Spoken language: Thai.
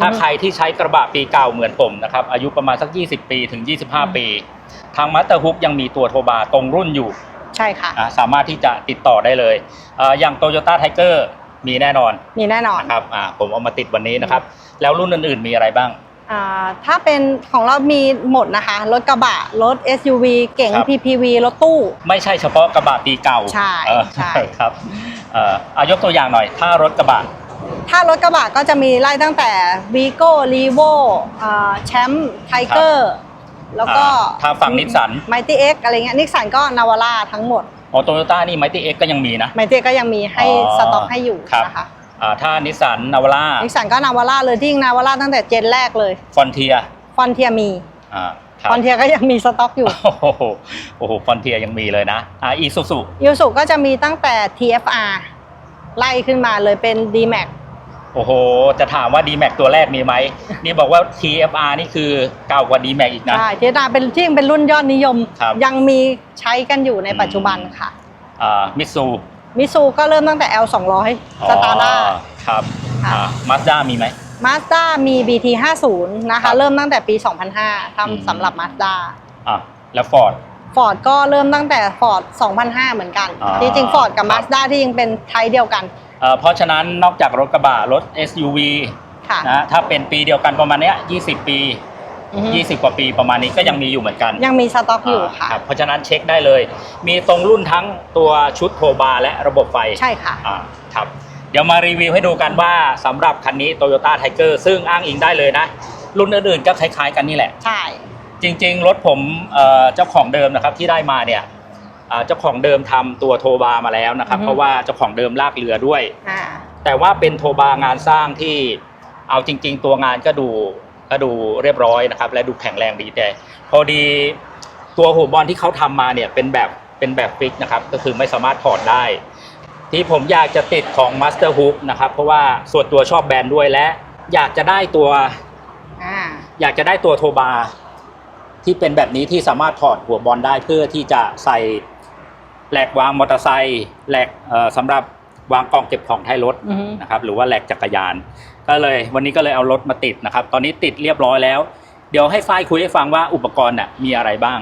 ถ้าอือฮึใครที่ใช้กระบะปีเก่าเหมือนผมนะครับ อายุประมาณสัก 20 ปีถึง 25 ปี ทางมัตเตอร์ฮุกยังมีตัวโทบาตรงรุ่นอยู่ ใช่ค่ะอะสามารถที่จะติดต่อได้เลยเอ่ออย่างโตโยต้าไทเกอร์มีแน่นอนมีแน่นอนนะครับอ่าผมเอามาติดวันนี้นะครับ แล้วรุ่นอื่นๆมีอะไรบ้าง อ่าถ้าเป็นของเรามีหมดนะคะ รถกระบะ รถ SUV เก๋ง ครับ PPV รถตู้ ไม่ใช่เฉพาะกระบะปีเก่าใช่เออใช่ ครับเอ่อเอายกตัวอย่างหน่อย ถ้ารถกระบะ ถ้ารถกระบะก็จะมีไล่ตั้งแต่ Vigo r e v o แชมป์ไทเกอร์แล้วก็อ่าถ้าฝั่งนิสสันไมตี้เอ็กอะไรเงี้ยนิสสันก็นาวาร่าทั้งหมดอ๋อโตโยต้านี่ไมตี้เอ็กก็ยังมีนะไมตี้ก็ยังมีให้อ๋อสต็อกให้อยู่ครับนะคะอ่าถ้านิสสันนาวาร่านิสสันก็นาวาร่าเลยที่นาวาร่าตั้งแต่เจนแรกเลยฟอนเทียฟอนเทียมีอ่าครับฟอนเทียก็ยังมีสต็อกอยู่ โอ้โหโอ้โหฟอนเทียยังมีเลยนะอ่าอีซูซูยูสุก็จะมีตั้งแต่ TFR ไล่ขึ้นมาเลยเป็น D-Max โอ้โห จะถามว่า d m a x ตัวแรกมีไหม นี่บอกว่า TFR นี่คือเก่ากว่า d m a x อีกนะ ใช่ TFR เป็นที่ยังเป็นรุ่นยอดนิยม ครับยังมีใช้กันอยู่ในปัจจุบันค่ะอ่ามิตซูมิซูก็เริ่มตั้งแต่ L 2 0 0สตาร์ด้า ครับค่ะอ่ามาสด้ามีไหม มาสด้ามี BT 50นะครัคะ บเริ่มตั้งแต่ปี 2005อืมทำสำหรับมาสด้า อ่าแล้วฟอร์ด ฟอร์ดก็เริ่มตั้งแต่ Ford 2005 เหมือนกัน อ่าจริงๆ Ford กับครับ Mazda ที่ยังเป็นไทยเดียวกันเอ่อเพราะฉะนั้นนอกจากรถกระบะรถ SUV ค่ะนะถ้าเป็นปีเดียวกันประมาณเนี้ย20 ปี อือฮึ 20 กว่าปีประมาณนี้ก็ยังมีอยู่เหมือนกันยังมีสต็อกอยู่ค่ะารับเพราะฉะนั้นเช็คได้เลย มีตรงรุ่นทั้งตัวชุดโทบาและระบบไฟ ใช่ค่ะ อ่าครับเดี๋ยวมารีวิวให้ดูกันว่าสำหรับคันนี้ Toyota Tiger ซึ่งอ้างอิงได้เลยนะ รุ่นอื่นๆก็คล้ายๆกันนี่แหละ ใช่ จริงๆ รถผมเอ่อเจ้าของเดิมนะครับที่ได้มาเนี่ยอ่าเจ้าของเดิมทำตัวโทบามาแล้วนะครับอือฮึเพราะว่าเจ้าของเดิมลากเรือด้วยอ่าแต่ว่าเป็นโทบางานสร้างที่เอาจริง ๆ ตัวงานก็ดูก็ดูเรียบร้อยนะครับ และดูแข็งแรงดีแต่ พอดีตัวหัวบอลที่เขาทำมาเนี่ยเป็นแบบเป็นแบบฟิกนะครับก็คือไม่สามารถถอดได้ ที่ผมอยากจะติดของ Master Hook นะครับเพราะว่าส่วนตัวชอบแบรนด์ด้วยและ อยากจะได้ตัวอ่าอยากจะได้ตัวโทบา ที่เป็นแบบนี้ที่สามารถถอดหัวบอลได้เพื่อที่จะใส่แหลกวางมอเตอร์ไซค์แหลกเอ่อสำหรับวางกล่องเก็บของท้ายรถอือฮึนะครับหรือว่าแหลกจักรยาน ก็เลยวันนี้ก็เลยเอารถมาติดนะครับ ตอนนี้ติดเรียบร้อยแล้ว เดี๋ยวให้ฝ้ายคุยให้ฟังว่าอุปกรณ์น่ะมีอะไรบ้าง